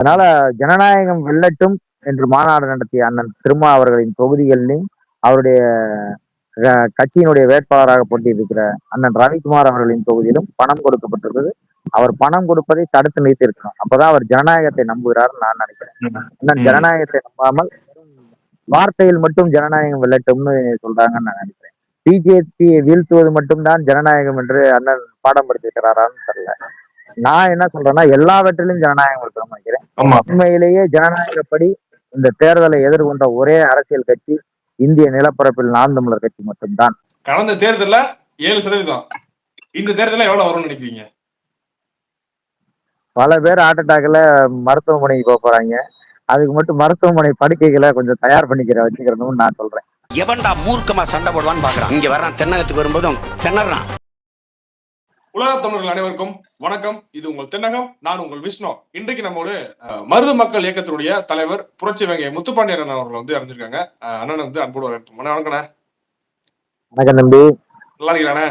அதனால ஜனநாயகம் வெல்லட்டும் என்று மாநாடு நடத்திய அண்ணன் திருமா அவர்களின் தொகுதிகளிலும் அவருடைய கட்சியினுடைய வேட்பாளராக போட்டியிருக்கிற அண்ணன் ரவிக்குமார் அவர்களின் தொகுதியிலும் பணம் கொடுக்கப்பட்டிருந்தது. அவர் பணம் கொடுப்பதை தடுத்து நிறுத்தியிருக்கணும் அப்பதான் அவர் ஜனநாயகத்தை நம்புகிறார்னு நான் நினைக்கிறேன். அண்ணன். ஜனநாயகத்தை நம்பாமல் வார்த்தையில் மட்டும் ஜனநாயகம் வெல்லட்டும்னு சொல்றாங்கன்னு நான் நினைக்கிறேன். பிஜேபியை வீழ்த்துவது மட்டும்தான் ஜனநாயகம் என்று அண்ணன் பாடம் படித்திருக்கிறாரான்னு தெரியல. நான் என்ன சொல்றேன்னா எல்லாவற்றிலும் ஜனநாயகம் இருக்கணும்னு நினைக்கிறேன். உண்மையிலேயே ஜனநாயகப்படி இந்த தேர்தலை எதிர்கொண்ட ஒரே அரசியல் கட்சி இந்திய நிலப்பரப்பில் நாம் தமிழர் கட்சி மட்டும்தான். கடந்த தேர்தல்ல ஏழு சதவீதம். இந்த தேர்தல்ல எவ்வளவு வரும்னு நினைக்கிறீங்க? பல பேர் ஹார்ட் அட்டாக்ல மருத்துவமனைக்கு போக போறாங்க. அதுக்கு மட்டும் மருத்துவமனை படுக்கைகளை கொஞ்சம் தயார் பண்ணிக்கிற வச்சுக்கிறணும்னு நான் சொல்றேன். எவன்டா மூர்க்கமா சண்டை போடுவான்னு பாக்குறான். இங்க வர்றான் தென்னகத்துக்கு வரும்போதும் திணறான். உலக தமிழர்கள் அனைவருக்கும் வணக்கம். இது உங்கள் தென்னகம் நான் உங்கள் விஷ்ணு. இன்றைக்கு நம்மோடு அஹ், மருது மக்கள் இயக்கத்தினுடைய தலைவர் புரட்சி வெங்கை முத்துப்பாண்டியன் அண்ணன் அவர்கள் வந்து அறிஞ்சிருக்காங்க அண்ணன் வந்து அன்போடு வரவேற்போம் வணக்கண்ணே வணக்கம் தம்பி. நல்லா இருக்கீங்களாண்ணே?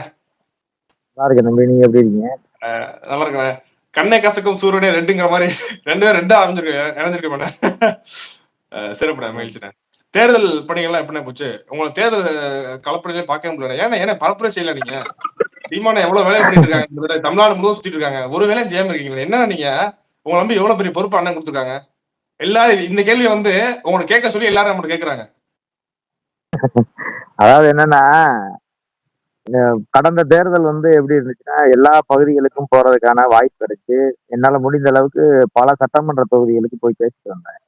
நல்லா இருக்கேன் தம்பி. நீங்க எப்படி இருக்கீங்க? நல்லா இருக்கண்ணே. கண்ணை கசக்கும் சூரியனே ரெண்டுங்கிற மாதிரி ரெண்டு பேரும் ரெண்டா அமைஞ்சிருக்கு இணைஞ்சிருக்கேன் சிறப்புடா மகிழ்ச்சிண்ணே. தேர்தல் பணிகள்லாம் எப்படிண்ணே போச்சு? உங்களை தேர்தல் கலப்படையிலே பார்க்க முடியல ஏன்னா ஏன்னா பரப்புரை செய்யல நீங்க? சீமான எவ்வளவு வேலை பண்ணிட்டு இருக்காங்க தமிழ்நாடு முழுவதும் சுத்திட்டு இருக்காங்க. ஒரு வேலை செய்யாம இருக்கீங்களா? என்ன நீங்க? உங்களை நம்பி எவ்வளவு பெரிய பொறுப்பு அண்ணன் கொடுத்துருக்காங்க? எல்லாரும் இந்த கேள்வி வந்து உங்களை கேட்க சொல்லி எல்லாரும் நம்மகிட்ட கேக்குறாங்க. அதாவது என்னன்னா கடந்த தேர்தல் வந்து எப்படி இருந்துச்சுன்னா எல்லா பகுதிகளுக்கும் போறதுக்கான வாய்ப்பு கிடைச்சு என்னால முடிந்த அளவுக்கு பல சட்டமன்ற தொகுதிகளுக்கு போய் பேசிட்டு வந்தேன்.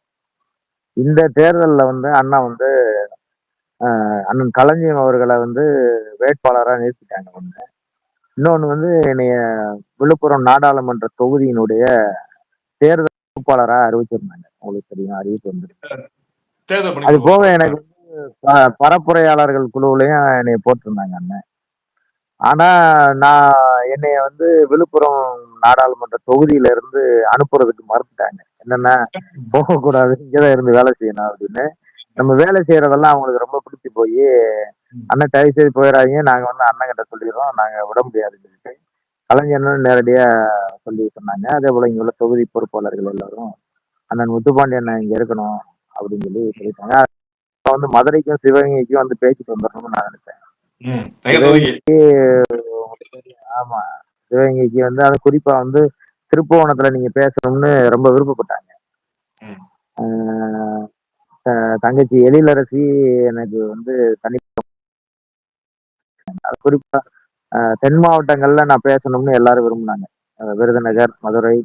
இந்த தேர்தல்ல வந்து அண்ணா வந்து அண்ணன் களஞ்சியம் அவர்களை வந்து வேட்பாளராக நிறுத்திட்டாங்க ஒண்ணு இன்னொன்னு வந்து என்னைய விழுப்புரம் நாடாளுமன்ற தொகுதியினுடைய தேர்தல் வேட்பாளரா அறிவிச்சிருந்தாங்க. உங்களுக்கு தெரியும் அறிவிப்பு வந்து தேர்தல் அது போக எனக்கு வந்து பரப்புரையாளர்கள் குழுவுலயும் என்னைய போட்டிருந்தாங்க அண்ணன். ஆனா நான் என்னைய வந்து விழுப்புரம் நாடாளுமன்ற தொகுதியில இருந்து அனுப்புறதுக்கு மறுத்துட்டாங்க. என்னன்னா போகக்கூடாது இங்கதான் இருந்து வேலை செய்யணும் அப்படின்னு. நம்ம வேலை செய்யறதெல்லாம் அவங்களுக்கு ரொம்ப பிடிச்சி போய் அண்ணன் தயவு செய்து போயிடாதீங்க நாங்க வந்து அண்ணன் கிட்ட சொல்லிடுறோம். நாங்க விட முடியாதுன்னு சொல்லிட்டு கலைஞர்னு நேரடியா சொல்லி சொன்னாங்க. அதே போல இங்க உள்ள தொகுதி பொறுப்பாளர்கள் எல்லாரும் அண்ணன் முத்துப்பாண்டியன் இங்க இருக்கணும் அப்படின்னு சொல்லி சொல்லிட்டாங்க. வந்து மதுரைக்கும் சிவகங்கைக்கும் வந்து பேசிட்டு வந்துடணும்னு நான் நினைச்சேன். ஆமா. சிவகங்கைக்கு வந்து அது குறிப்பா வந்து திருப்புவனத்துல நீங்க பேசணும்னு ரொம்ப விருப்பப்பட்டாங்க. தங்கச்சி எழிலரசி எனக்கு வந்து தனி குறிப்பா ஆஹ் தென் மாவட்டங்கள்ல நான் பேசணும்னு எல்லாரும் விரும்பினாங்க. விருதுநகர் மதுரை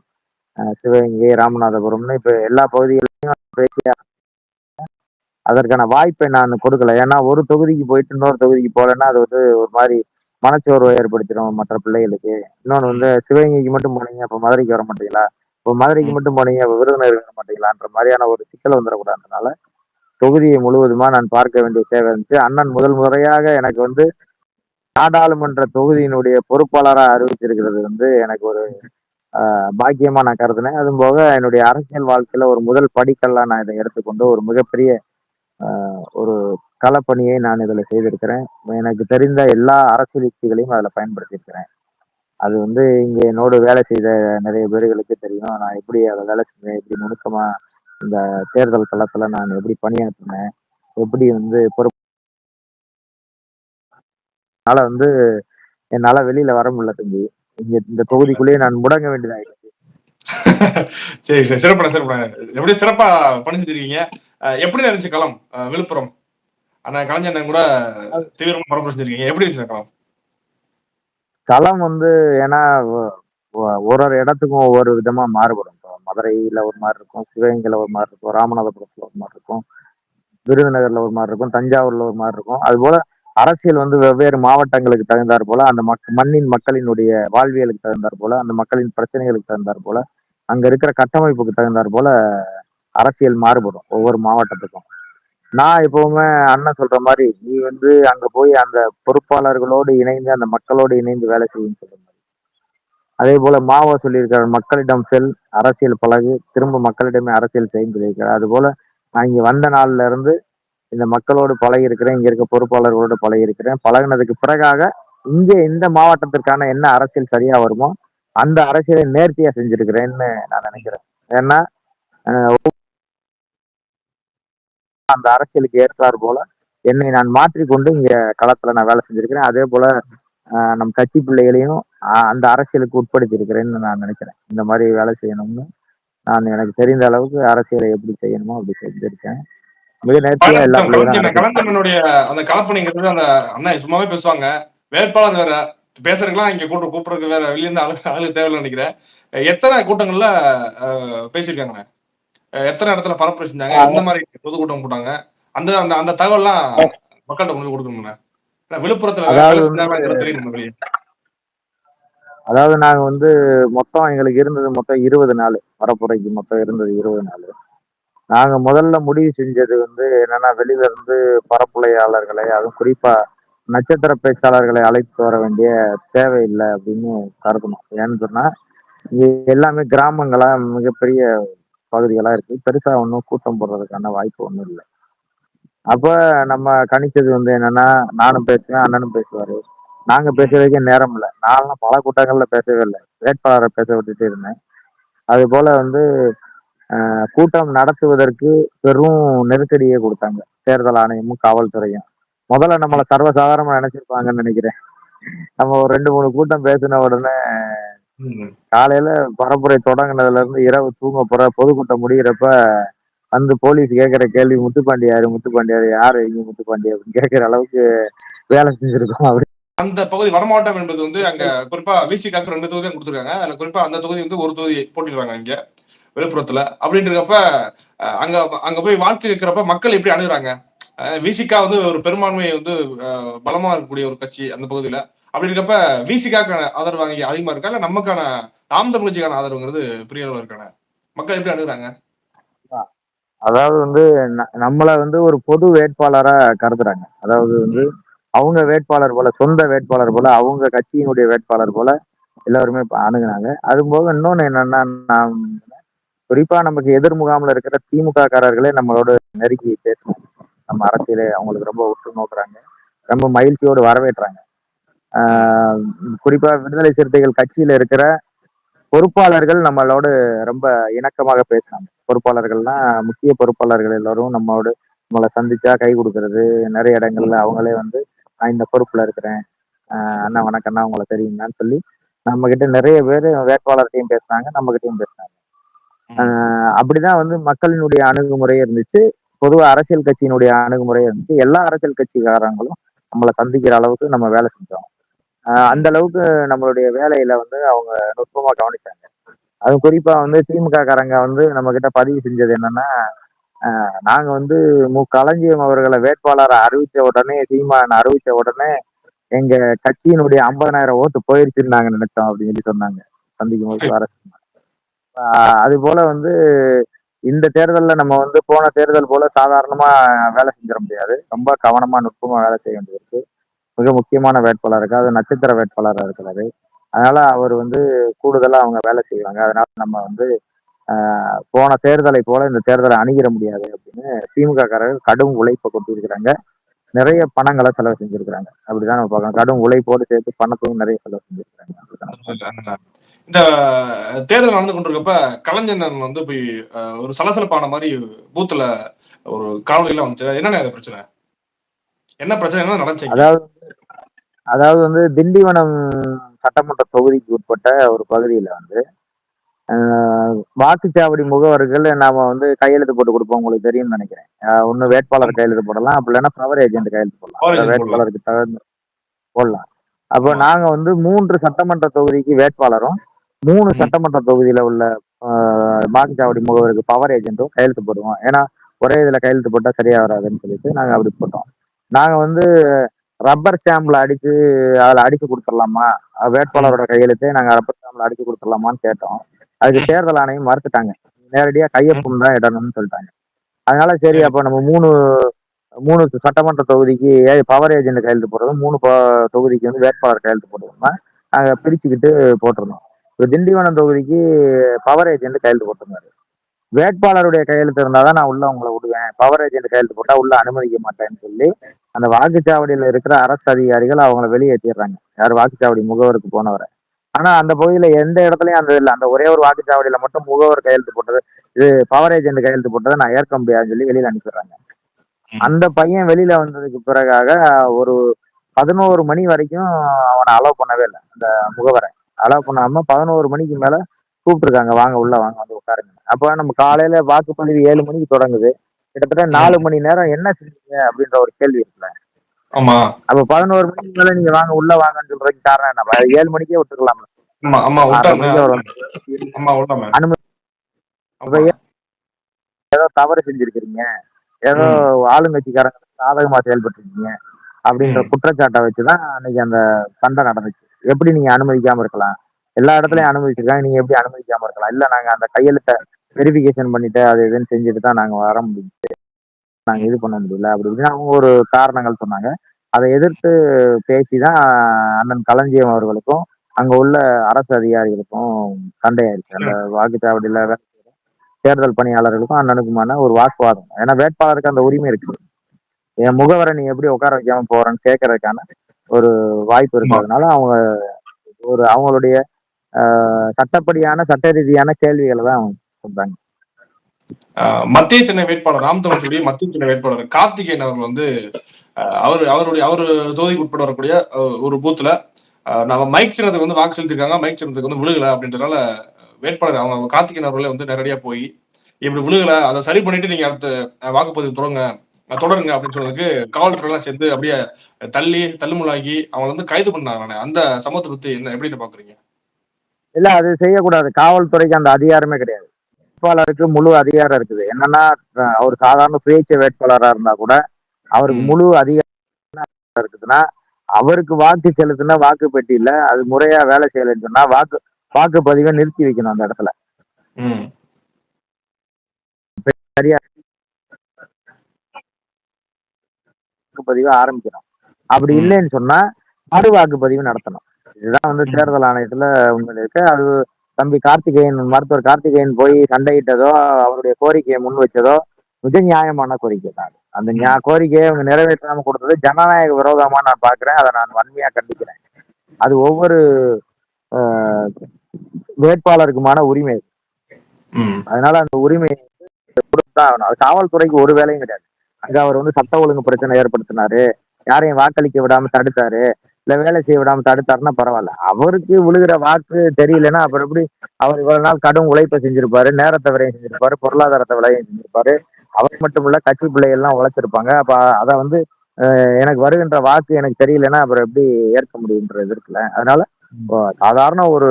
சிவகங்கை ராமநாதபுரம்னு இப்ப எல்லா பகுதிகளிலும் பேசிய அதற்கான வாய்ப்பை நான் கொடுக்கல. ஏன்னா ஒரு தொகுதிக்கு போயிட்டு இன்னொரு தொகுதிக்கு போகலன்னா அது வந்து ஒரு மாதிரி மனச்சோர்வை ஏற்படுத்திடும் மற்ற பிள்ளைகளுக்கு. இன்னொன்று வந்து சிவகங்கைக்கு மட்டும் போனீங்க அப்போ மதுரைக்கு வர மாட்டீங்களா? இப்போ மதுரைக்கு மட்டும் போனீங்க விருதுநகர் வர மாட்டீங்களான்ற மாதிரியான ஒரு சிக்கல் வந்துடக்கூடாதுனால தொகுதியை முழுவதுமா நான் பார்க்க வேண்டிய தேவை இருந்துச்சு. அண்ணன் முதல் முறையாக எனக்கு வந்து நாடாளுமன்ற தொகுதியினுடைய பொறுப்பாளராக அறிவிச்சிருக்கிறது வந்து எனக்கு ஒரு பாக்கியமா நான் கருதுனேன். அதுவும் போக என்னுடைய அரசியல் வாழ்க்கையில ஒரு முதல் படிக்கல்லா நான் இதை எடுத்துக்கொண்டு ஒரு மிகப்பெரிய ஒரு களப்பணியை நான் இதில் செய்திருக்கிறேன். எனக்கு தெரிந்த எல்லா அரசியல் யுக்திகளையும் அதில் பயன்படுத்தியிருக்கிறேன். அது வந்து இங்கே என்னோடு வேலை செய்த நிறைய பேர்களுக்கு தெரியும். நான் எப்படி அதை வேலை செஞ்சேன் எப்படி நுணுக்கமா இந்த தேர்தல் களத்துல நான் எப்படி பணியாற்றினேன் எப்படி வந்து பொறுப்பு அதனால வந்து என்னால வெளியில வர முடியல தம்பி. இங்க இந்த தொகுதிக்குள்ளேயே நான் முடங்க வேண்டியதாயிடுச்சு. சரி சரி. சிறப்பான சிறப்பான எப்படி சிறப்பா பணி செஞ்சிருக்கீங்க? எப்படி இருந்துச்சு களம்? விழுப்புரம். ஆனா கலைஞர் கூட தீவிரமா பரப்பு செஞ்சிருக்கீங்க எப்படி இருந்துச்சு களம்? களம் வந்து ஏன்னா ஒரு ஒரு இடத்துக்கும் ஒவ்வொரு விதமா மாறுபடும். இப்போ மதுரையில ஒரு மாதிரி இருக்கும் சிவகங்கையில ஒரு மாதிரி இருக்கும் ராமநாதபுரத்துல ஒரு மாதிரி இருக்கும் விருதுநகர்ல ஒரு மாதிரி இருக்கும் தஞ்சாவூர்ல ஒரு மாதிரி இருக்கும். அது போல அரசியல் வந்து வெவ்வேறு மாவட்டங்களுக்கு தகுந்தாற் போல அந்த மக் மண்ணின் மக்களினுடைய வாழ்வியலுக்கு தகுந்தாற் போல அந்த மக்களின் பிரச்சனைகளுக்கு தகுந்தாற் போல அங்க இருக்கிற கட்டமைப்புக்கு தகுந்தாற் போல அரசியல் மாறுபடும் ஒவ்வொரு மாவட்டத்துக்கும். நான் எப்பவுமே அண்ணன் சொல்ற மாதிரி நீ வந்து அங்க போய் அந்த பொறுப்பாளர்களோடு இணைந்து அந்த மக்களோடு இணைந்து வேலை செய்யும் சொல்ற மாதிரி. அதே போல மாவோ சொல்லியிருக்காரு மக்களிடம் செல் அரசியல் பழகு திரும்ப மக்களிடமே அரசியல் செய்யும் சொல்லியிருக்காரு. அது போல நான் இங்க வந்த நாள்ல இருந்து இந்த மக்களோடு பழகி இருக்கிறேன் இங்க இருக்க பொறுப்பாளர்களோடு பழகி இருக்கிறேன் பழகுனதுக்கு பிறகாக இங்க இந்த மாவட்டத்திற்கான என்ன அரசியல் சரியா வருமோ அந்த அரசியலை நேர்த்தியா செஞ்சிருக்கிறேன்னு நான் நினைக்கிறேன். ஏன்னா அந்த அரசியலுக்கு ஏற்றார் போல என்னை நான் மாற்றிக்கொண்டு இங்க களத்துல நான் வேலை செஞ்சிருக்கிறேன். அதே போல ஆஹ், நம் கட்சி பிள்ளைகளையும் அந்த அரசியலுக்கு உட்படுத்தி இருக்கிறேன்னு நான் நினைக்கிறேன். இந்த மாதிரி வேலை செய்யணும்னு நான் எனக்கு தெரிந்த அளவுக்கு அரசியலை எப்படி செய்யணுமோ அப்படி செஞ்சிருக்கேன். மிக நேர்த்தியா எல்லா கலைஞரனுடைய அந்த கலப்பணிங்கிறது அந்த அண்ணன் சும்மாவே பேசுவாங்க. வேட்பாளர் வேற பேசுறதுக்கெல்லாம் இங்க கூட்டு கூப்பிடுறதுக்கு வேற வெளிய இருந்து ஆளு ஆளு தேவையில்லை நினைக்கிறேன். எத்தனை கூட்டங்கள்ல அஹ், பேசியிருக்காங்க அஹ், எத்தனை இடத்துல பரப்புரை செஞ்சாங்க எந்த மாதிரி பொதுக்கூட்டம் போட்டாங்க? அந்த அந்த அந்த தகவல்லாம் மக்கள்கிட்ட கொண்டு கொடுக்கணும்ண்ணே விழுப்புரத்துல அதாவது நாங்க வந்து மொத்தம் எங்களுக்கு இருந்தது மொத்தம் இருபது நாள். பரப்புரைக்கு மொத்தம் இருந்தது இருபது நாள். நாங்க முதல்ல முடிவு செஞ்சது வந்து என்னன்னா வெளியில இருந்து பரப்புரையாளர்களை அதுவும் குறிப்பா நட்சத்திர பேச்சாளர்களை அழைத்து வர வேண்டிய தேவையில்லை அப்படின்னு கருதணும். ஏன்னு சொன்னா எல்லாமே கிராமங்களா மிகப்பெரிய பகுதிகளா இருக்குது பெருசா ஒன்றும் கூட்டம் போடுறதுக்கான வாய்ப்பு ஒன்றும் இல்லை. அப்போ நம்ம கணிச்சது வந்து என்னன்னா நானும் பேசுவேன் அண்ணனும் பேசுவார். நாங்கள் பேசுறதுக்கே நேரம் இல்லை. நான்லாம் பல கூட்டங்களில் பேசவே இல்லை. வேட்பாளரை பேச விட்டுட்டு இருந்தேன். அது போல வந்து கூட்டம் நடத்துவதற்கு பெரும் நெருக்கடியை கொடுத்தாங்க. தேர்தல் ஆணையமும் காவல்துறையும். முதல்ல நம்மளை சர்வசாதாரணமா நினைச்சிருப்பாங்கன்னு நினைக்கிறேன். நம்ம ஒரு ரெண்டு மூணு கூட்டம் பேசின உடனே காலையில பரப்புரை தொடங்குனதுல இருந்து இரவு தூங்க போற பொதுக்கூட்டம் முடியிறப்ப வந்து போலீஸ் கேட்கிற கேள்வி முத்துப்பாண்டி யாரு முத்துப்பாண்டி யாரு யாரு இங்க முத்துப்பாண்டி அப்படின்னு கேட்கிற அளவுக்கு வேலை செஞ்சிருக்கோம் அப்படி. அந்த பகுதி வடமாவட்டம் என்பது வந்து அங்க குறிப்பா விசிகாக்கு ரெண்டு தொகுதி கொடுத்துருக்காங்க. அதுல குறிப்பா அந்த தொகுதி வந்து ஒரு தொகுதி போட்டிடுவாங்க இங்க விழுப்புரத்துல. அப்படின்றப்ப அங்க அங்க போய் வாழ்க்கை இருக்கிறப்ப மக்கள் எப்படி அணுகுறாங்க? விசிகா வந்து ஒரு பெரும்பான்மை வந்து பலமா இருக்கக்கூடிய ஒரு கட்சி அந்த பகுதியில. அப்படி இருக்கப்ப விசிகாக்கான ஆதரவு அங்கே அதிகமா இருக்கா? இல்ல நமக்கான நாம் தமிழ்ச்சிக்கான ஆதரவுங்கிறது பெரிய அளவு இருக்கான? மக்கள் எப்படி அணுகுறாங்க? அதாவது வந்து நம்மளை நம்மள வந்து ஒரு பொது வேட்பாளரா கருதுறாங்க. அதாவது வந்து அவங்க வேட்பாளர் போல சொந்த வேட்பாளர் போல அவங்க கட்சியினுடைய வேட்பாளர் போல எல்லாருமே அணுகுனாங்க அது போக இன்னொன்னு என்னன்னா நாம் குறிப்பா நமக்கு எதிர் முகாமில் இருக்கிற திமுக காரர்களே நம்மளோட நெருக்கி பேசுறாங்க நம்ம அரசியலை அவங்களுக்கு ரொம்ப உற்று நோக்குறாங்க. ரொம்ப மகிழ்ச்சியோடு வரவேற்றாங்க. குறிப்பா விடுதலை சிறுத்தைகள் கட்சியில இருக்கிற பொறுப்பாளர்கள் நம்மளோட ரொம்ப இணக்கமாக பேசுனாங்க பொறுப்பாளர்கள்னா முக்கிய பொறுப்பாளர்கள் எல்லாரும் நம்மளோட நம்மளை சந்திச்சா கை கொடுக்கறது நிறைய இடங்கள்ல அவங்களே வந்து நான் இந்த பொறுப்புல இருக்கிறேன். அண்ணா வணக்கம்ண்ணா உங்களை தெரியுங்கன்னு சொல்லி நம்ம கிட்ட நிறைய பேர் வேட்பாளர்கிட்டையும் பேசுனாங்க நம்ம கிட்டயும் பேசுனாங்க அப்படிதான் வந்து மக்களினுடைய அணுகுமுறை இருந்துச்சு. பொதுவா அரசியல் கட்சியினுடைய அணுகுமுறை இருந்துச்சு. எல்லா அரசியல் கட்சிக்காரங்களும் நம்மளை சந்திக்கிற அளவுக்கு நம்ம வேலை செஞ்சோம். அந்த அளவுக்கு நம்மளுடைய வேலையில வந்து அவங்க நுட்பமா கவனிச்சாங்க. அது குறிப்பா வந்து திமுக காரங்க வந்து நம்ம கிட்ட பதிவு செஞ்சது என்னன்னா நாங்க வந்து மு களஞ்சியம் அவர்களை வேட்பாளரை அறிவிச்ச உடனே சீமான் அறிவிச்ச உடனே எங்க கட்சியினுடைய ஐம்பதனாயிரம் ஓட்டு போயிருச்சுன்னு நாங்க நினைச்சோம் அப்படின்னு சொல்லி சொன்னாங்க. சந்திக்கும் போது வர அது போல வந்து இந்த தேர்தல்ல நம்ம வந்து போன தேர்தல் போல சாதாரணமா வேலை செஞ்சிட முடியாது. ரொம்ப கவனமா நுட்பமா வேலை செய்ய வேண்டியிருக்கு மிக முக்கியமான வேட்பாளர் இருக்கு அது நட்சத்திர வேட்பாளராக இருக்கிறாரு. அதனால அவர் வந்து கூடுதலாக அவங்க வேலை செய்வாங்க. அதனால நம்ம வந்து ஆஹ், போன தேர்தலை போல இந்த தேர்தலை அணுகிற முடியாது அப்படின்னு திமுக காரர்கள் கடும் உழைப்பை கொண்டிருக்கிறாங்க நிறைய பணங்களை செலவு செஞ்சிருக்கிறாங்க. அப்படிதான் நம்ம பார்க்கணும். கடும் உழைப்போடு சேர்த்து பணத்தையும் நிறைய செலவு செஞ்சிருக்கிறாங்க. இந்த தேர்தல் நடந்து கொண்டிருக்கப்ப கலைஞர் வந்து போய் ஒரு சலசலப்பான மாதிரி பூத்துல ஒரு காணொலியில வந்துச்சு. என்னென்ன பிரச்சனை? என்ன பிரச்சனை நடந்துச்சு அதாவது அதாவது வந்து திண்டிவனம் சட்டமன்ற தொகுதிக்கு உட்பட்ட ஒரு பகுதியில வந்து வாக்குச்சாவடி முகவர்கள் நாம வந்து கையெழுத்து போட்டு கொடுப்போம் உங்களுக்கு தெரியும்னு நினைக்கிறேன். ஒண்ணு வேட்பாளர் கையெழுத்து போடலாம் அப்படி இல்லைன்னா பவர் ஏஜென்ட் கையெழுத்து போடலாம். வேட்பாளருக்கு தகுந்த போடலாம். அப்போ நாங்க வந்து மூன்று சட்டமன்ற தொகுதிக்கு வேட்பாளரும் மூணு. சட்டமன்ற தொகுதியில உள்ள வாக்குச்சாவடி முகவருக்கு பவர் ஏஜென்ட்டும் கையெழுத்து போடுவோம். ஏன்னா ஒரே இதுல கையெழுத்து போட்டா சரியா வராதுன்னு சொல்லிட்டு நாங்க அப்படி போட்டோம். நாங்க வந்து ரப்பர் ஸ்டாம்ப்ல அடிச்சு அதுல அடிச்சு கொடுத்துடலாமா? வேட்பாளரோட கையெழுத்தே நாங்க ரப்பர் ஸ்டாம்ப்ல அடிச்சு கொடுத்துடலாமான்னு கேட்டோம். அதுக்கு தேர்தல் ஆணையம் மறுத்துட்டாங்க. நேரடியா கையொப்பம் தான் இடணும்னு சொல்லிட்டாங்க. அதனால சரி அப்ப நம்ம மூணு மூணு சட்டமன்ற தொகுதிக்கு பவர் ஏஜென்ட் கையெழுத்து போடுறதும் மூணு தொகுதிக்கு வந்து வேட்பாளர் கையெழுத்து போடுறோம்னா நாங்க பிரிச்சுக்கிட்டு போட்டிருந்தோம். இப்போ திண்டிவனம் தொகுதிக்கு பவர் ஏஜென்ட் கையெழுத்து போட்டிருந்தாரு. வேட்பாளருடைய கையெழுத்து இருந்தாதான் நான் உள்ள உங்களை விடுவேன். பவர் ஏஜென்ட் கையெழுத்து போட்டா உள்ள அனுமதிக்க மாட்டேன்னு சொல்லி அந்த வாக்குச்சாவடியில இருக்கிற அரசு அதிகாரிகள் அவங்கள வெளியேற்றிடுறாங்க யார் வாக்குச்சாவடி முகவருக்கு போனவரை. ஆனா அந்த பகுதியில எந்த இடத்துலயும் அந்த இல்ல. அந்த ஒரே ஒரு வாக்குச்சாவடியில மட்டும் முகவர் கையெழுத்து போட்டது இது பவர் ஏஜென்ட் கையெழுத்து போட்டதை நான் ஏற்க முடியாதுன்னு சொல்லி வெளியில அனுப்பிடுறாங்க. அந்த பையன் வெளியில வந்ததுக்கு பிறகாக ஒரு பதினோரு மணி வரைக்கும் அவனை அலோவ் பண்ணவே இல்லை. அந்த முகவரை. அலோவ் பண்ணாம பதினோரு மணிக்கு மேல கூப்பிட்டுருக்காங்க. வாங்க உள்ள வாங்க வந்து உட்காருங்க. அப்ப நம்ம காலையில வாக்குப்பதிவு ஏழு மணிக்கு தொடங்குது. கிட்டத்தட்ட நாலு மணி நேரம் என்ன செஞ்சீங்க அப்படின்ற ஒரு கேள்வி இருக்குல்ல. ஆமா. அப்ப பதினோரு மணிக்கு மேல நீங்க வாங்க உள்ள வாங்கன்னு சொல்றதுக்கு காரணம் என்ன? ஏழு மணிக்கே விட்டுருக்கலாம். ஏதோ தவறு செஞ்சிருக்கிறீங்க. ஏதோ ஆளுங்கட்சிக்காரங்க சாதகமா செயல்பட்டுருக்கீங்க அப்படின்ற. குற்றச்சாட்டை வச்சுதான் அன்னைக்கு அந்த சண்டை நடந்துச்சு. எப்படி நீங்க அனுமதிக்காம இருக்கலாம்? எல்லா இடத்துலயும் அனுமதிச்சிருக்காங்க. நீங்க எப்படி அனுமதிக்காம இருக்கலாம்? இல்ல நாங்க அந்த கையெழுத்தை வெரிஃபிகேஷன் பண்ணிட்டு அது இதுன்னு செஞ்சுட்டு தான் நாங்க வர முடியுது நாங்க இது பண்ண முடியல. அப்படி இப்படின்னு அவங்க ஒரு காரணங்கள் சொன்னாங்க. அதை எதிர்த்து பேசிதான் அண்ணன் களஞ்சியம் அவர்களுக்கும் அங்க உள்ள அரசு அதிகாரிகளுக்கும் சண்டையாயிருச்சு அந்த வாக்குச்சாவடியில தேர்தல் பணியாளர்களுக்கும் அண்ணனுக்குமான ஒரு வாக்குவாதம். ஏன்னா வேட்பாளருக்கு அந்த உரிமை இருக்குது என் முகவரை நீ எப்படி உட்கார வைக்காம போறேன்னு கேட்கறதுக்கான ஒரு வாய்ப்பு இருக்கிறதுனால அவங்க ஒரு அவங்களுடைய சட்டப்படியான சட்ட ரீதியான கேள்விகளை தான் சொல்றாங்க. ஆஹ் மத்திய சென்னை வேட்பாளர் ராம் மத்திய சென்னை வேட்பாளர் கார்த்திகேயன் அவர்கள் வந்து அவர் அவருடைய அவர் தொகுதிக்கு உட்பட வரக்கூடிய ஒரு பூத்துல ஆஹ் நம்ம மைக் சின்னத்துக்கு வந்து வாக்கு செலுத்திருக்காங்க மைக் சின்னத்துக்கு வந்து விழுகல அப்படின்றதுனால வேட்பாளர் அவங்க கார்த்திகேயன் அவர்களே வந்து நேரடியா போய் இப்படி விழுகல அதை சரி பண்ணிட்டு நீங்க அடுத்த வாக்குப்பதிவு தொடங்க தொடருங்க அப்படின்னு சொன்னதுக்கு காவல்துறை எல்லாம் சேர்ந்து அப்படியே தள்ளி தள்ளுமுள்ளாகி அவங்க வந்து கைது பண்ணாங்க. அந்த சம்பவத்தை பத்தி என்ன எப்படின்னு பாக்குறீங்க? இல்ல அது செய்யக்கூடாது. காவல்துறைக்கு அந்த அதிகாரமே கிடையாது. வேட்பாளருக்கு முழு அதிகாரம் இருக்குது. என்னன்னா அவர் சாதாரண சுயேட்சை வேட்பாளரா இருந்தா கூட அவருக்கு. முழு அதிகாரம் இருக்குதுன்னா அவருக்கு வாக்கு செலுத்தின வாக்கு பெட்டியில அது முறையா வேலை செய்யலைன்னு சொன்னா வாக்கு வாக்குப்பதிவை நிறுத்தி வைக்கணும் அந்த இடத்துல. ம். வாக்குப்பதிவை ஆரம்பிக்கணும். அப்படி. இல்லைன்னு சொன்னா மறு வாக்குப்பதிவு நடத்தணும். இதுதான் வந்து. தேர்தல் ஆணையத்துல உண்மையில இருக்கு. அது தம்பி கார்த்திகேயன் மருத்துவர் கார்த்திகேயன் போய் சண்டையிட்டதோ அவருடைய கோரிக்கையை முன் வச்சதோ மிக நியாயமான கோரிக்கை தான். அந்த கோரிக்கையை அவங்க நிறைவேற்றாம கொடுத்தது ஜனநாயக விரோதமா நான் பாக்குறேன் அதை நான் வன்மையா கண்டிக்கிறேன். அது ஒவ்வொரு ஆஹ், வேட்பாளருக்குமான உரிமை அதனால அந்த ஆகணும் அது காவல்துறைக்கு ஒரு வேலையும் கிடையாது. அங்க அவர் வந்து சட்ட ஒழுங்கு பிரச்சனை ஏற்படுத்தினாரு. யாரையும் வாக்களிக்க விடாம தடுத்தாரு. இல்ல வேலை செய்ய விடாம தடுத்தாருன்னா பரவாயில்ல. அவருக்கு விழுகிற வாக்கு தெரியலன்னா அப்புறம் எப்படி அவர் இவ்வளவு நாள் கடும் உழைப்பை செஞ்சிருப்பாரு நேரத்தை விரையும் செஞ்சிருப்பாரு பொருளாதாரத்தை விரையும் செஞ்சிருப்பாரு. அவர் மட்டும் இல்ல கட்சி பிள்ளைகள் எல்லாம் உழைச்சிருப்பாங்க. அப்ப அதை வந்து எனக்கு வருகின்ற வாக்கு எனக்கு தெரியலன்னா அப்புறம் எப்படி ஏற்க முடியுன்றது இருக்குல்ல அதனால சாதாரண ஒரு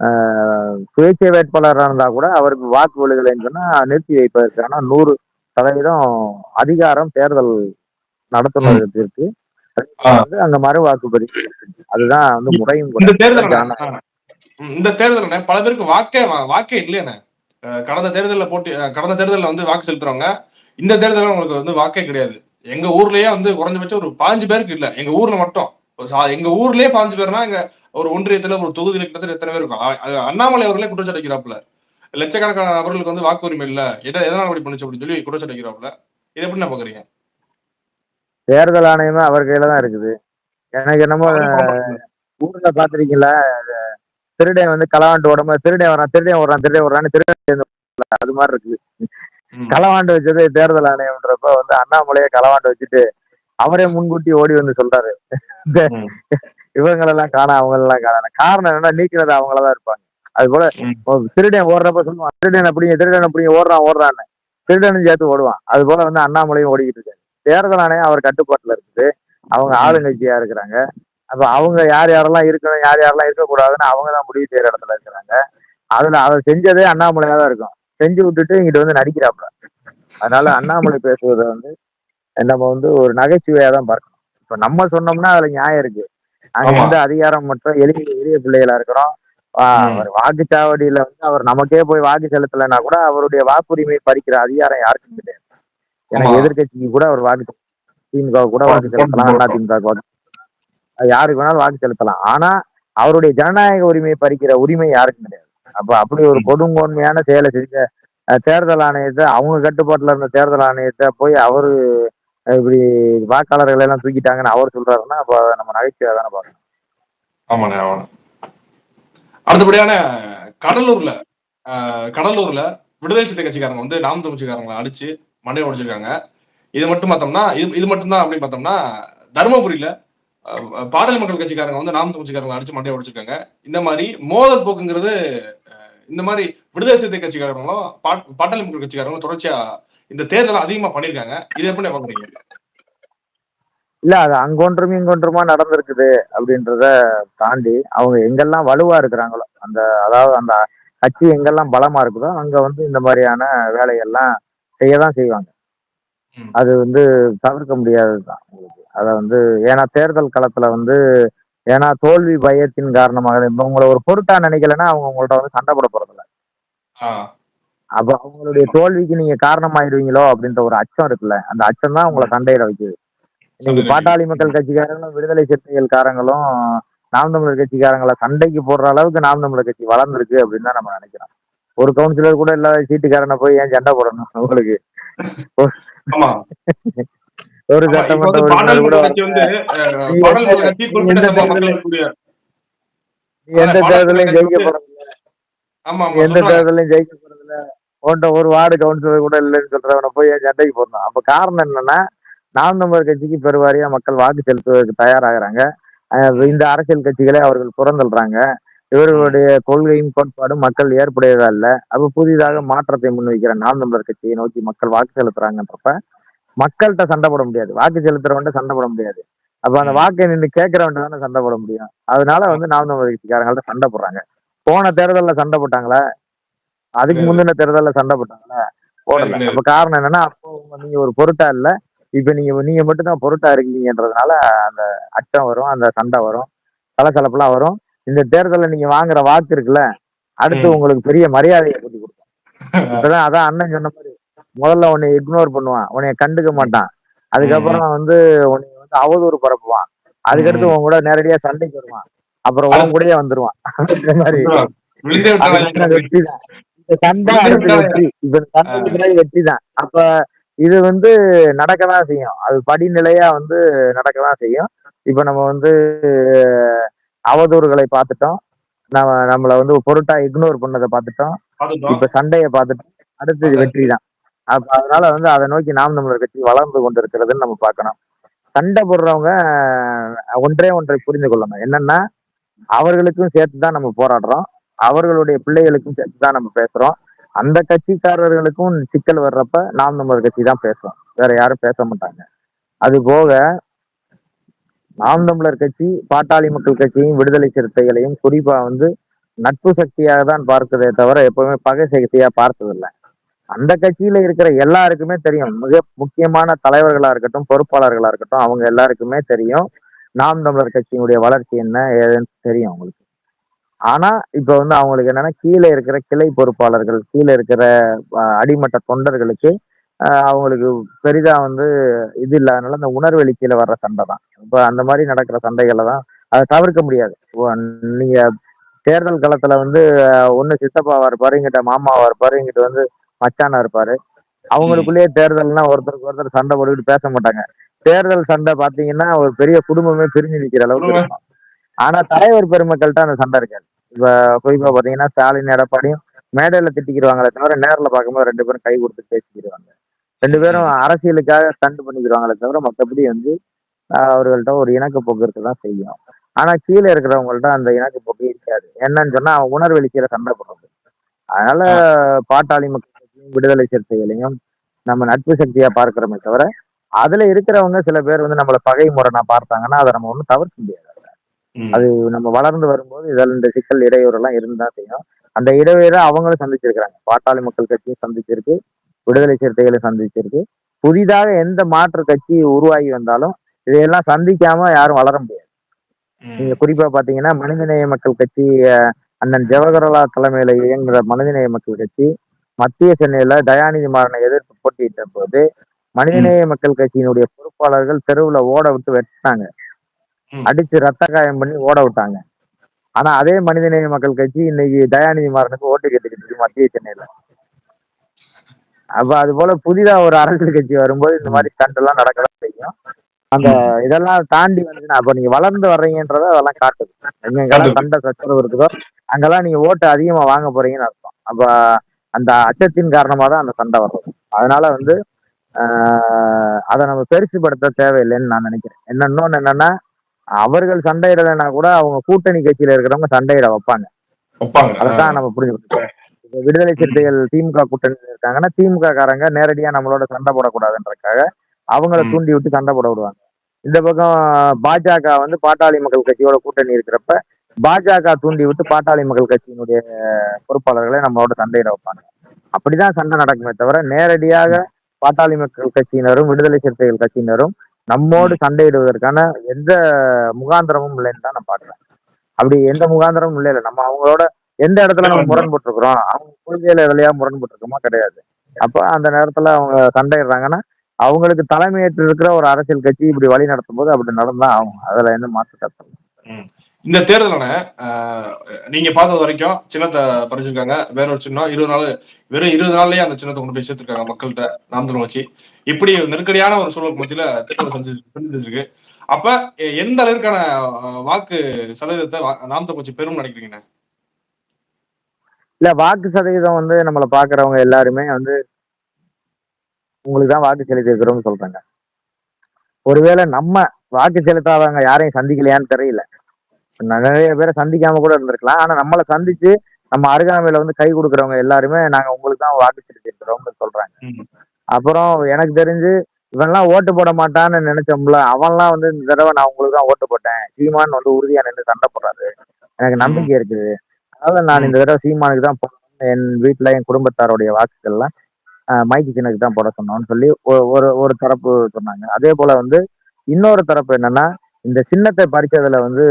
ஆஹ், சுயேட்சை வேட்பாளராக இருந்தா கூட அவருக்கு வாக்கு விழுகலைன்னு சொன்னா நிறுத்தி வைப்பதற்கான நூறு சதவீதம் அதிகாரம் தேர்தல் நடத்துனருக்கு இருக்கு. வந்து அங்க மறு வாக்குப்பதிவு. அதுதான் வந்து முறையும் இந்த தேர்தல். இந்த தேர்தல் பல பேருக்கு வாக்கே வாக்கே இல்லையானே கடந்த தேர்தலில் போட்டி கடந்த தேர்தலில் வந்து வாக்கு செலுத்துறவங்க இந்த தேர்தலில் உங்களுக்கு வந்து வாக்கே கிடையாது. எங்க ஊர்லயே வந்து குறைஞ்சபட்சம் ஒரு பதினஞ்சு பேருக்கு இல்ல. எங்க ஊர்ல மட்டும். எங்க ஊர்லயே பதினஞ்சு பேர்னா எங்க ஒரு ஒன்றியத்துல ஒரு தொகுதியில கிட்டத்தட்ட எத்தனை பேர் இருக்கும் அண்ணாமலை அவர்களே குற்றச்சாட்டு வைக்கிறாப்புல. லட்சக்கணக்கான நபர்களுக்கு வந்து வாக்கு உரிமை இல்ல. எத எதனால அப்படி பண்ணுச்சு அப்படின்னு சொல்லி குற்றச்சாட்டு வைக்கிறாப்புல. இதை எப்படி நான் பாக்குறீங்க? தேர்தல் ஆணையமே அவர் கையில தான் இருக்குது. எனக்கு என்னமோ ஊர்ல பாத்திருக்கீங்களா? திருடன் வந்து களவாண்டு உடம்பு திருடன் வரான் திருடன் வர்றான் திருடன் வர்றான்னு திருடன் அது மாதிரி இருக்குது. ம். களவாண்டு வச்சது தேர்தல் ஆணையம்ன்றப்ப வந்து அண்ணாமலையை களவாண்டு வச்சுட்டு அவரே முன்கூட்டி ஓடி வந்து சொல்றாரு. இவங்களெல்லாம் காண அவங்களெல்லாம் காண. காரணம் என்னன்னா நீக்கிறது அவங்களதான் இருப்பாங்க. அது போல திருடன் ஓடுறப்ப சொல்லுவான் திருடன் அப்படிங்க திருடன் அப்படிங்க ஓடுறான் ஓடுறான்னு. திருடனும் சேர்த்து ஓடுவான். அது போல வந்து அண்ணாமலையும் ஓடிக்கிட்டு இருக்காரு. தேர்தல் ஆணையம் அவர் கட்டுப்பாட்டுல இருக்குது. அவங்க. ஆளுங்கட்சியா இருக்கிறாங்க. அப்ப அவங்க யார் யாரெல்லாம் இருக்கணும் யார் யாரெல்லாம் இருக்கக்கூடாதுன்னு அவங்க தான் முடிவு செய்யற இடத்துல இருக்கிறாங்க. அதுல அதை செஞ்சதே அண்ணாமலையா தான் இருக்கும். செஞ்சு விட்டுட்டு இங்கிட்டு வந்து நடிக்கிறாப்புல. அதனால அண்ணாமலை பேசுவதை வந்து நம்ம வந்து ஒரு நகைச்சுவையா தான் பார்க்கணும். இப்ப நம்ம சொன்னோம்னா அதுல நியாயம் இருக்கு. அங்க. வந்து அதிகாரம் மட்டும் எளிய எளிய பிள்ளைகளா இருக்கிறோம். அவர் வாக்குச்சாவடியில வந்து அவர் நமக்கே போய் வாக்கு செலுத்தலைன்னா கூட அவருடைய வாக்குரிமை பறிக்கிற அதிகாரம் யாருக்கும் கிடையாது. எனக்கு ஆமா. எதிர்க்கட்சிக்கு கூட அவர் வாக்கு திமுக கூட வாக்கு செலுத்தலாம் அண்ணா திமுக யாருக்கு வேணாலும் வாக்கு செலுத்தலாம். ஆனா அவருடைய ஜனநாயக உரிமையை பறிக்கிற உரிமை யாருக்கும் கிடையாது. அப்ப அப்படி ஒரு கொடுங்கோன்மையான செயலை செஞ்ச தேர்தல் ஆணையத்தை அவங்க கட்டுப்பாட்டுல இருந்த தேர்தல் ஆணையத்தை போய் அவரு இப்படி வாக்காளர்கள் எல்லாம் தூக்கிட்டாங்கன்னு அவர் சொல்றாருன்னா அப்ப நம்ம நகைச்சுவையா தானே பார்க்கணும். ஆமாண்ணே ஆமாண்ணே. அடுத்தபடியான கடலூர்ல கடலூர்ல விடுதலை சிறுத்தை கட்சிக்காரங்க வந்து நாம் தமிழ்ச்சிக்காரங்களை அடிச்சு மண்டை உடைச்சிருக்காங்க. இது மட்டும் பார்த்தோம்னா இது இது மட்டும்தான் அப்படின்னு பார்த்தோம்னா தருமபுரியில பாடல் மக்கள் கட்சிக்காரங்க வந்து நாம் கட்சிக்காரங்க அடிச்சு மண்டையை உடைச்சிருக்காங்க. இந்த மாதிரி மோதல் போக்குங்கிறது இந்த மாதிரி விடுதலை சிறுத்தை கட்சிக்காரங்களும் பாட்- பாட்டாளி மக்கள் கட்சிக்காரங்களும் தொடர்ச்சியா இந்த தேர்தலை அதிகமா பண்ணிருக்காங்க இது எப்படி பாக்குறீங்க இல்ல அது அங்கொன்றும் இங்கொன்றுமா நடந்திருக்குது அப்படின்றத தாண்டி அவங்க எங்கெல்லாம் வலுவா இருக்கிறாங்களோ அந்த அதாவது அந்த கட்சி எங்கெல்லாம் பலமா இருக்குதோ அங்க வந்து இந்த மாதிரியான வேலையெல்லாம் செய்யதான் செய்வாங்க. அது வந்து தவிர்க்க முடியாததுதான் உங்களுக்கு. அதை வந்து ஏன்னா தேர்தல் களத்துல வந்து ஏன்னா தோல்வி பயத்தின் காரணமாக உங்களை ஒரு பொருட்டா நினைக்கலன்னா அவங்க உங்கள்ட்ட வந்து சண்டை போட போறதில்ல. அப்ப அவங்களுடைய தோல்விக்கு நீங்க காரணமாயிருவீங்களோ அப்படின்ற ஒரு அச்சம் இருக்குல்ல அந்த அச்சம் தான் உங்களை சண்டையிட வைக்குது. இன்னைக்கு பாட்டாளி மக்கள் கட்சிக்காரங்களும் விடுதலை சிறுத்தைகள்காரங்களும் நாம் தமிழர் கட்சிக்காரங்களை சண்டைக்கு போடுற அளவுக்கு நாம் தமிழர் கட்சி வளர்ந்துருக்கு அப்படின்னு தான் நம்ம நினைக்கிறோம். ஒரு கவுன்சிலர் கூட இல்லாத சீட்டுக்காரனை போய் ஏன் சண்டை போடணும் உங்களுக்கு ஒரு சட்டமன்ற உறுப்பினர் கூட எந்த- தேர்தலையும் ஜெயிக்க போறது எந்த தேர்தலையும் ஜெயிக்க போறதில்ல. உன்ட்ட ஒரு வார்டு கவுன்சிலர் கூட இல்லைன்னு சொல்றவனை போய் ஏன் சண்டைக்கு போடணும்? அப்ப காரணம் என்னன்னா நாம் தமிழர் கட்சிக்கு பெருவாரியா மக்கள் வாக்கு செலுத்துவதற்கு தயாராகிறாங்க. இந்த அரசியல் கட்சிகளை அவர்கள் புறந்தள்ளுறாங்க. இவர்களுடைய கொள்கையும் கோட்பாடும் மக்கள் ஏற்புடையதா இல்ல அப்ப புதிதாக மாற்றத்தை முன்வைக்கிற நாம் தமிழர் கட்சியை நோக்கி மக்கள் வாக்கு செலுத்துறாங்கன்றப்ப மக்கள்கிட்ட சண்டை போட முடியாது. வாக்கு செலுத்துறவன்ட்ட சண்டை போட முடியாது. அப்ப அந்த. வாக்கை நின்று கேட்கறவன்ட்ட தானே சண்டை போட முடியும். அதனால வந்து நாம் தமிழர் கட்சிக்காரங்கள்ட்ட சண்டை போடுறாங்க. போன தேர்தல்ல சண்டை போட்டாங்களா? அதுக்கு. முந்தின தேர்தல்ல சண்டை போட்டாங்களா? போடல. அப்ப காரணம் என்னன்னா அப்போ நீங்க ஒரு பொருட்டா இல்ல. இப்ப நீங்க நீங்க மட்டும்தான் பொருட்டா இருக்கீங்கன்றதுனால அந்த அச்சம் வரும் அந்த சண்டை வரும் சலசலப்புலாம் வரும். இந்த தேர்தல்ல நீங்க வாங்குற வாக்கு இருக்குல்ல அடுத்து. உங்களுக்கு பெரிய மரியாதையை கூட்டி கொடுக்கும். இப்பதான் அதான் அண்ணன் சொன்ன மாதிரி முதல்ல உன்னை இக்னோர் பண்ணுவான் உன்னைய கண்டுக்க மாட்டான். அதுக்கப்புறம் வந்து உன்னை வந்து அவதூறு பரப்புவான். அதுக்கடுத்து. உன் கூட நேரடியா சண்டைக்கு வருவான் அப்புறம் உன் கூடயே வந்துருவான். இந்த மாதிரி. வெற்றி தான். இந்த சண்டை. வெற்றி. பிறகு வெற்றி தான். அப்ப இது வந்து நடக்கதான் செய்யும். அது படிநிலையா வந்து நடக்கதான் செய்யும். இப்ப நம்ம வந்து அவதூறுகளை பார்த்துட்டோம். நம்ம நம்மள வந்து பொருட்டா இக்னோர் பண்ணதை பார்த்துட்டோம். இப்ப சண்டையை பார்த்துட்டோம் அடுத்தது. வெற்றி தான் அப்ப அதனால வந்து அதை நோக்கி நாம் நம்மளோட கட்சி வளர்ந்து கொண்டிருக்கிறதுன்னு நம்ம பார்க்கணும். சண்டை போடுறவங்க ஒன்றே ஒன்றை புரிந்து கொள்ளணும். என்னன்னா அவர்களுக்கும் சேர்த்து தான் நம்ம போராடுறோம். அவர்களுடைய பிள்ளைகளுக்கும் சேர்த்து தான் நம்ம பேசுறோம். அந்த கட்சிக்காரர்களுக்கும் சிக்கல் வர்றப்ப நாம் நம்ம கட்சி தான் பேசுவோம். வேற யாரும் பேச மாட்டாங்க. அது போக நாம் தமிழர் கட்சி பாட்டாளி மக்கள் கட்சியும் விடுதலை சிறுத்தைகளையும் குறிப்பா வந்து நட்பு சக்தியாக தான் பார்க்கதே தவிர எப்பவுமே பகை சக்தியா பார்த்ததில்லை. அந்த கட்சியில இருக்கிற எல்லாருக்குமே தெரியும். மிக முக்கியமான தலைவர்களா இருக்கட்டும் பொறுப்பாளர்களா இருக்கட்டும் அவங்க எல்லாருக்குமே தெரியும் நாம் தமிழர் கட்சியினுடைய வளர்ச்சி என்ன ஏதுன்னு தெரியும் அவங்களுக்கு. ஆனா இப்ப வந்து அவங்களுக்கு என்னன்னா கீழே இருக்கிற கிளை பொறுப்பாளர்கள் கீழே இருக்கிற அடிமட்ட தொண்டர்களுக்கு அவங்களுக்கு பெரிதா வந்து இது இல்லாதனால அந்த உணர்வெளிச்சியில வர்ற சண்டை தான். இப்ப அந்த மாதிரி நடக்கிற சண்டைகளை தான் அதை தவிர்க்க முடியாது. நீங்க தேர்தல் களத்துல வந்து ஒண்ணு சித்தப்பாவா இருப்பாரு இங்கிட்ட மாமாவா இருப்பாரு இங்கிட்ட வந்து மச்சானா இருப்பாரு அவங்களுக்குள்ளேயே தேர்தல்னா ஒருத்தருக்கு ஒருத்தர் சண்டை போட்டுக்கிட்டு பேச மாட்டாங்க. தேர்தல் சண்டை பாத்தீங்கன்னா ஒரு பெரிய குடும்பமே பிரிஞ்சு நிக்கிற அளவுக்கு. இருக்கும். ஆனா தலைவர் பெருமக்கள்கிட்ட அந்த சண்டை இருக்காது. இப்ப குறிப்பா பாத்தீங்கன்னா ஸ்டாலின் எடப்பாடியும் மேடையில திட்டிக்கிடுவாங்களே தவிர நேர்ல பார்க்கும்போது ரெண்டு பேரும் கை கொடுத்து பேசிக்கிடுவாங்க. ரெண்டு பேரும் அரசியலுக்காக ஸ்டண்ட் பண்ணிக்கிடுவாங்களே தவிர மற்றபடி வந்து அவர்கள்ட்ட ஒரு இருக்க தான் செய்யும். ஆனா கீழே இருக்கிறவங்கள்ட்ட அந்த இணக்கப்போக்கு இருக்காது. என்னன்னு சொன்னா அவன் உணர்வெளிக்கிற சண்டை போடுறது. அதனால பாட்டாளி மக்கள் கட்சியும் விடுதலை சிறுத்தைகளையும் நம்ம நட்பு சக்தியா பார்க்கிறோமே தவிர அதுல இருக்கிறவங்க சில பேர் வந்து நம்மள பகை முரணா பார்த்தாங்கன்னா அதை நம்ம ஒன்றும் தவிர்க்க முடியாது. அது நம்ம வளர்ந்து வரும்போது இதில் இந்த சிக்கல் இடையூறு எல்லாம் இருந்தா செய்யும். அந்த இடையூறை அவங்களும் சந்திச்சிருக்கிறாங்க. பாட்டாளி மக்கள் கட்சியும் சந்திச்சிருக்கு. விடுதலை சிறுத்தைகளை சந்திச்சிருக்கு. புதிதாக எந்த மாற்று கட்சி உருவாகி வந்தாலும் இதையெல்லாம் சந்திக்காம யாரும் வளர முடியாது. நீங்க குறிப்பா பாத்தீங்கன்னா மனிதநேய மக்கள் கட்சி அண்ணன் ஜவஹர்லால் தலைமையில இயங்குற மனிதநேய மக்கள் கட்சி மத்திய சென்னையில தயாநிதி மாறனை எதிர்த்து போட்டியிட்ட போது மனிதநேய மக்கள் கட்சியினுடைய பொறுப்பாளர்கள் தெருவுல ஓட விட்டு வெட்டினாங்க. அடிச்சு ரத்த காயம் பண்ணி ஓட விட்டாங்க. ஆனா அதே மனிதநேய மக்கள் கட்சி இன்னைக்கு தயாநிதி மாறனுக்கு ஓட்டு கேட்டுக்கிட்டு இருக்கு மத்திய சென்னையில. அப்ப அது போல புதிதா ஒரு அரசியல் கட்சி வரும்போது இந்த மாதிரி ஸ்டண்ட் எல்லாம் நடக்கதான் செய்யும். அந்த இதெல்லாம் தாண்டி வந்துச்சுன்னா அப்ப நீங்க வளர்ந்து வர்றீங்கன்றத அதெல்லாம் காட்டுது. எங்கெங்கெல்லாம். சண்டை சச்சரவு இருக்குதோ அங்கெல்லாம் நீங்க ஓட்டு அதிகமா வாங்க போறீங்கன்னு அர்த்தம். அப்ப அந்த அச்சத்தின் காரணமா தான் அந்த சண்டை வர்றது அதனால வந்து ஆஹ் அதை நம்ம பெருசுபடுத்த தேவையில்லைன்னு நான் நினைக்கிறேன். என்ன இன்னொன்னு என்னன்னா அவர்கள் சண்டையிடலைன்னா கூட அவங்க கூட்டணி கட்சியில இருக்கிறவங்க சண்டையிட வைப்பாங்க. அதைத்தான் நம்ம புரிஞ்சுக்கணும். இப்ப விடுதலை சிறுத்தைகள் திமுக கூட்டணியில் இருக்காங்கன்னா திமுக காரங்க நேரடியா நம்மளோட சண்டை போடக்கூடாதுன்றதுக்காக அவங்கள. தூண்டி விட்டு சண்டை போட விடுவாங்க. இந்த பக்கம் பாஜக வந்து பாட்டாளி மக்கள் கட்சியோட கூட்டணி இருக்கிறப்ப பாஜக தூண்டி விட்டு பாட்டாளி மக்கள் கட்சியினுடைய பொறுப்பாளர்களை நம்மளோட சண்டையிட வைப்பாங்க. அப்படிதான் சண்டை நடக்குமே தவிர நேரடியாக பாட்டாளி மக்கள் கட்சியினரும் விடுதலை சிறுத்தைகள் கட்சியினரும் நம்மோடு சண்டையிடுவதற்கான எந்த முகாந்திரமும் இல்லைன்னு தான் நான் பாக்குறேன் அப்படி எந்த முகாந்திரமும் இல்லை இல்லை நம்ம அவங்களோட எந்த இடத்துல நம்ம முரண்பட்டு இருக்கிறோம் அவங்க கொள்கையில எதுலையா முரண்பட்டு இருக்கோமா கிடையாது. அப்ப அந்த நேரத்துல அவங்க சண்டையிடுறாங்கன்னா அவங்களுக்கு தலைமையேற்று இருக்கிற ஒரு அரசியல் கட்சி இப்படி வழி நடத்தும் போது அப்படி நடந்தா ஆகும். அதுல எந்த மாற்று கருத்து. இந்த தேர்தலான நீங்க பார்த்தது வரைக்கும் சின்னத்தை பறிச்சிருக்காங்க. வேற ஒரு சின்னம். இருபது நாள் வெறும் இருபது நாள்லயே அந்த சின்னத்தை கொண்டு போய் சேர்த்திருக்காங்க மக்கள்கிட்ட நாமதல் வச்சு. இப்படி நெருக்கடியான ஒரு சூழல் மத்தியில தேர்தல் செஞ்சிருக்கு அப்ப எந்த அளவிற்கான வாக்கு சதவீதத்தை நாமதல் கட்சி பெரும் நினைக்கிறீங்க? இல்ல வாக்கு சதவீதம் வந்து நம்மளை பாக்குறவங்க எல்லாருமே வந்து உங்களுக்கு தான் வாக்கு செலுத்தி இருக்கிறோம்னு சொல்றாங்க. ஒருவேளை நம்ம வாக்கு செலுத்தாதவங்க யாரையும் சந்திக்கலையான்னு தெரியல. நிறைய பேரை சந்திக்காம கூட இருந்திருக்கலாம். ஆனா நம்மளை சந்திச்சு நம்ம அருகாமையில வந்து கை கொடுக்கறவங்க எல்லாருமே நாங்க உங்களுக்கு தான் வாக்கு செலுத்தி இருக்கிறோம்னு சொல்றாங்க. அப்புறம் எனக்கு தெரிஞ்சு இவன்லாம் ஓட்டு போட மாட்டான்னு நினைச்சோம்ல அவன்லாம் வந்து இந்த தடவை நான் உங்களுக்கு தான் ஓட்டு போட்டேன். சீமான் வந்து உறுதியா நின்று சண்டை போடுறாரு. எனக்கு நம்பிக்கை இருக்குது. அதனால நான் இந்த தடவை சீமானுக்கு தான் போடணும் என் வீட்டுல என் குடும்பத்தாருடைய வாக்குகள்லாம் மைக்கு சின்னக்கு தான் போட சொன்னோம்னு சொல்லி ஒரு ஒரு தரப்பு சொன்னாங்க. அதே போல வந்து இன்னொரு தரப்பு என்னன்னா இந்த சின்னத்தை பறிச்சதுல வந்து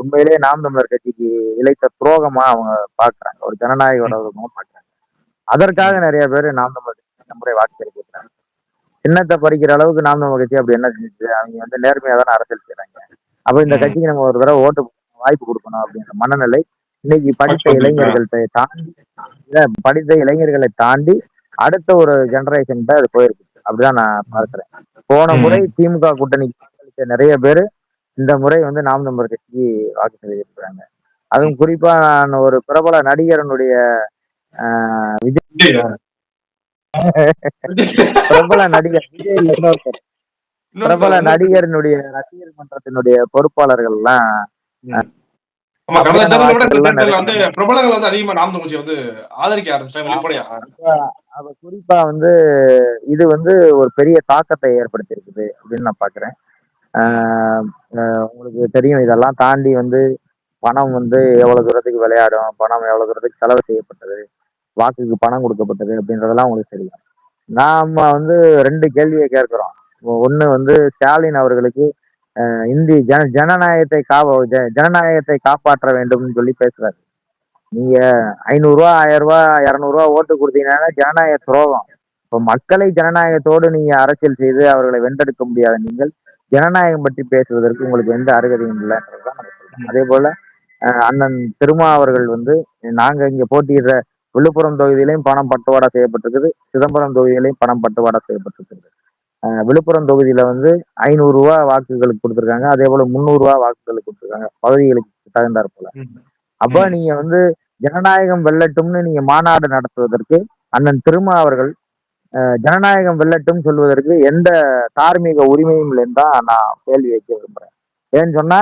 உண்மையிலேயே நாம் தமிழர் கட்சிக்கு இழைத்த துரோகமா அவங்க பாக்குறாங்க. ஒரு ஜனநாயக விரோதமா பாக்குறாங்க. அதற்காக நிறைய பேர் நாம் தமிழர் கட்சி முறை வாக்கு செலுத்திருக்காங்க சின்னத்தை பறிக்கிற அளவுக்கு நாம் தமிழர் கட்சி அப்படி என்ன செஞ்சுச்சு? அவங்க வந்து நேர்மையா தானே அரசியல் செய்றாங்க. அப்ப இந்த. கட்சிக்கு நம்ம ஒரு தடவை ஓட்டு வாய்ப்பு கொடுக்கணும் அப்படின்ற மனநிலை இன்னைக்கு படித்த இளைஞர்கள்ட்ட தாண்டி படித்த இளைஞர்களை தாண்டி அடுத்த ஒரு ஜெனரேஷன் அது போயிருக்கு. அப்படிதான் நான் பார்க்கிறேன். போன. முறை திமுக வாக்களித்த நிறைய பேர் இந்த முறை வந்து நாம் தமிழர் கட்சிக்கு வாக்கு செலுத்திருக்காங்க அதுவும் குறிப்பா நான் ஒரு பிரபல நடிகரனுடைய ஆஹ், பிரபல நடிகர் விஜய். பிரபல நடிகரினுடைய ரசிகர் மன்றத்தினுடைய பொறுப்பாளர்கள் எல்லாம் பிரபலங்கள் வந்து அதிகமா ஆதரிக்க வெளிப்படையா. குறிப்பா வந்து இது வந்து ஒரு பெரிய தாக்கத்தை ஏற்படுத்தியிருக்குது அப்படின்னு நான் பாக்குறேன். உங்களுக்கு தெரியும் இதெல்லாம் தாண்டி வந்து பணம் வந்து எவ்வளவு தூரத்துக்கு விளையாடும் பணம் எவ்வளவு தூரத்துக்கு செலவு செய்யப்பட்டது வாக்குக்கு பணம் கொடுக்கப்பட்டது அப்படின்றதெல்லாம் உங்களுக்கு தெரியும். நாம வந்து ரெண்டு கேள்வியை கேட்கிறோம். ஒண்ணு வந்து ஸ்டாலின் அவர்களுக்கு இந்தி ஜன ஜனநாயகத்தை காவ ஜனநாயகத்தை காப்பாற்ற வேண்டும்னு சொல்லி பேசுறாரு. நீங்க ஐநூறுரூவா ஆயிரம் ரூபா இரநூறுவா ஓட்டு கொடுத்தீங்கன்னா ஜனநாயக துரோகம். இப்போ மக்களை ஜனநாயகத்தோடு நீங்க அரசியல் செய்து அவர்களை வென்றெடுக்க முடியாத நீங்கள் ஜனநாயகம் பற்றி பேசுவதற்கு உங்களுக்கு எந்த அருகதையும் இல்லைன்றதுதான் அதே போல அண்ணன் திருமா அவர்கள் வந்து நாங்க இங்க போட்டியிடுற விழுப்புரம் தொகுதியிலையும் பணம் பட்டுவாடா செய்யப்பட்டிருக்குது சிதம்பரம் தொகுதியிலையும் பணம் பட்டுவாடா செய்யப்பட்டிருக்குது. விழுப்புரம் தொகுதியில வந்து ஐநூறு ரூபா வாக்குகளுக்கு கொடுத்துருக்காங்க. அதே போல முந்நூறு ரூபா வாக்குகளுக்கு கொடுத்துருக்காங்க. பகுதிகளுக்கு தகுந்தாற் போல. அப்ப. நீங்க வந்து ஜனநாயகம் வெல்லட்டும்னு நீங்க மாநாடு நடத்துவதற்கு அண்ணன் திருமா அவர்கள் ஜனநாயகம் வெல்லட்டும் சொல்வதற்கு எந்த தார்மீக உரிமையும் இல்லைன்னு தான் நான் கேள்வி வைக்க விரும்புறேன். ஏன்னு சொன்னா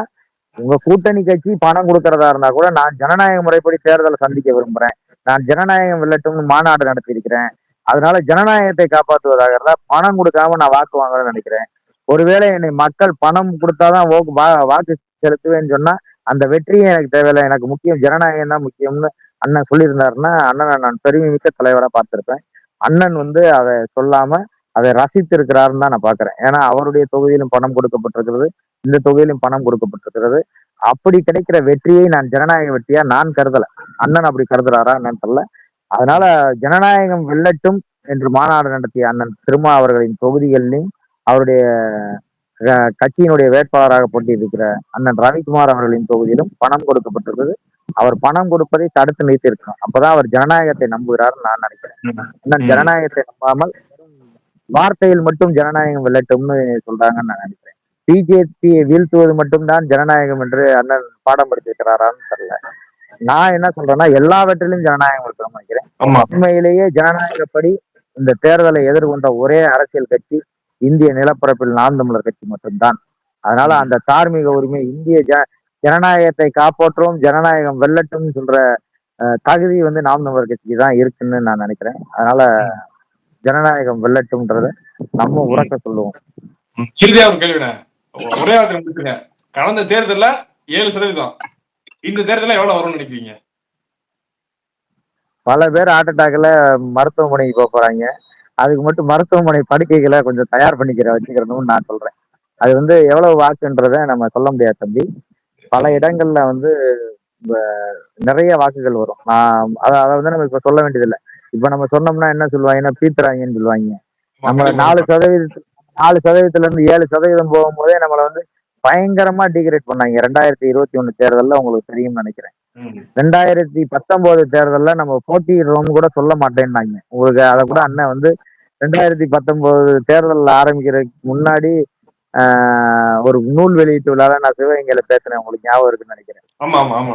உங்க கூட்டணி கட்சி பணம் கொடுக்கறதா இருந்தா கூட நான் ஜனநாயக முறைப்படி தேர்தலை சந்திக்க விரும்புறேன். நான் ஜனநாயகம் வெல்லட்டும்னு மாநாடு நடத்தியிருக்கிறேன். அதனால ஜனநாயகத்தை காப்பாற்றுவதாக இருந்தால் பணம் கொடுக்காம நான் வாக்கு வாங்கணும்னு நினைக்கிறேன். ஒருவேளை என்னை மக்கள் பணம் கொடுத்தாதான் ஓக்கு- வா- வாக்கு செலுத்துவேன்னு சொன்னா அந்த வெற்றியும் எனக்கு தேவையில்லை. எனக்கு முக்கியம் ஜனநாயகம் தான் முக்கியம்னு அண்ணன் சொல்லியிருந்தாருன்னா அண்ணனை நான் பெருமை மிக்க தலைவராக பார்த்துருப்பேன். அண்ணன் வந்து அதை சொல்லாம அதை ரசித்து இருக்கிறாருன்னு தான் நான் பாக்குறேன் ஏன்னா அவருடைய தொகுதியிலும் பணம் கொடுக்கப்பட்டிருக்கிறது இந்த தொகுதியிலும் பணம் கொடுக்கப்பட்டிருக்கிறது. அப்படி கிடைக்கிற வெற்றியை நான் ஜனநாயக வெற்றியா நான் கருதலை. அண்ணன் அப்படி கருதுறாரா என்னன்னு தெரியல. அதனால ஜனநாயகம் வெல்லட்டும் என்று மாநாடு நடத்திய அண்ணன் திருமா அவர்களின் தொகுதிகளிலும் அவருடைய கட்சியினுடைய வேட்பாளராக போட்டியிருக்கிற அண்ணன் ரவிக்குமார் அவர்களின் தொகுதியிலும் பணம் கொடுக்கப்பட்டிருக்கிறது. அவர் பணம் கொடுப்பதை தடுத்து நிறுத்தியிருக்கணும் அப்பதான் அவர் ஜனநாயகத்தை நம்புகிறார்னு நான் நினைக்கிறேன். அண்ணன். ஜனநாயகத்தை நம்பாமல் வார்த்தையில் மட்டும் ஜனநாயகம் வெல்லட்டும்னு சொல்றாங்கன்னு நான் நினைக்கிறேன். பிஜேபியை வீழ்த்துவது மட்டும்தான் ஜனநாயகம் என்று அண்ணன் பாடம் படித்திருக்கிறாரான்னு தெரியல. நான் என்ன சொல்றேன்னா எல்லாவற்றிலும் ஜனநாயகம் இருக்கணும்னு நினைக்கிறேன். உண்மையிலேயே ஜனநாயகப்படி இந்த தேர்தலை எதிர்கொண்ட ஒரே அரசியல் கட்சி இந்திய நிலப்பரப்பில் நாம் தமிழர் கட்சி மட்டும்தான். அதனால அந்த தார்மீக உரிமை இந்திய ஜ ஜனநாயகத்தை காப்பாற்றும் ஜனநாயகம் வெல்லட்டும் சொல்ற தகுதி வந்து நாம் தமிழர் கட்சிக்கு தான் இருக்குன்னு நான் நினைக்கிறேன். அதனால ஜனநாயகம் வெல்லட்டும்ன்றத நம்ம உறக்க சொல்லுவோம். ஒரு கடந்த தேர்தல்ல ஏழு சதவீதம். இந்த தேர்தல்ல எவ்வளவு வரும்னு நினைக்கிறீங்க? பல பேர் ஹார்ட் அட்டாக்ல மருத்துவமனைக்கு போக போறாங்க. அதுக்கு மட்டும் மருத்துவமனை படுக்கைகளை கொஞ்சம் தயார் பண்ணிக்கிற வச்சுக்கிறணும்னு நான் சொல்றேன். அது வந்து எவ்வளவு வாக்குன்றத நம்ம சொல்ல முடியாது தம்பி. பல இடங்கள்ல வந்து நிறைய வாக்குகள் வரும். நான் அதை அதை வந்து நம்ம இப்ப சொல்ல வேண்டியதில்லை. இப்ப நம்ம சொன்னோம்னா என்ன சொல்லுவாங்கன்னா பீத்துறாங்கன்னு சொல்லுவாங்க. நம்ம நாலு சதவீதத்து நாலு சதவீதத்துல இருந்து ஏழு சதவீதம் போகும்போதே நம்மளை வந்து பயங்கரமா டிகிரேட் பண்ணாங்க. ரெண்டாயிரத்தி இருபத்தி ஒண்ணு தேர்தல்ல உங்களுக்கு தெரியும்னு நினைக்கிறேன். ரெண்டாயிரத்தி பத்தொன்பது தேர்தல்ல நம்ம போட்டியிடுறோம்னு கூட சொல்ல மாட்டேன்னாங்க. உங்களுக்கு அதை கூட அண்ணன் வந்து ரெண்டாயிரத்தி பத்தொன்பது தேர்தல் ஆரம்பிக்கிறதுக்கு முன்னாடி ஆஹ், ஒரு நூல் வெளியீட்டு விழால நான் சிவகங்கையில பேசினேன். உங்களுக்கு ஞாபகம் இருக்குன்னு நினைக்கிறேன். ஆமா ஆமா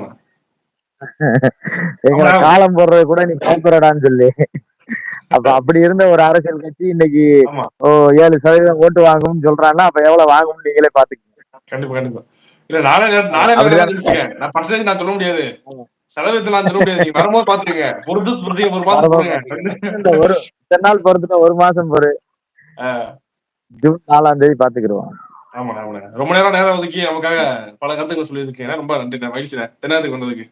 எங்களை. காலம் போடுறது கூட நீ பயப்படுறடான்னு சொல்லி. அப்ப அப்படி இருந்த ஒரு அரசியல் கட்சி இன்னைக்கு. ஓ ஏழு சதவீதம் ஓட்டு வாங்கும்னு சொல்றாங்கன்னா அப்ப எவ்வளவு வாங்கும்னு நீங்களே பாத்துக்கோங்க. கண்டிப்பா கண்டிப்பா. இல்ல நானே நேத்து- நானே பர்சன்டேஜ் நான் சொல்ல முடியாது. ஆமா. சதவீதத்தை நான் சொல்ல முடியாது? நீங்க வரும்போது பாத்துருங்க பொறுத்து பொறுத்து ஒரு மாசம் ஒரு இத்தனை நாள் பொறுத்துட்டு ஒரு மாசம் பொறு ஜூன் நாலாம் தேதி பாத்துக்கிடுவோம் ஆமா ஆமா ரொம்ப நேரம் நேரம் ஒதுக்கி நமக்காக பல கருத்துக்கள் சொல்லியிருக்கேன் ரொம்ப நன்றி நான் மகிழ்ச்சி தென்னாத்துக்கு வந்ததுக்கு.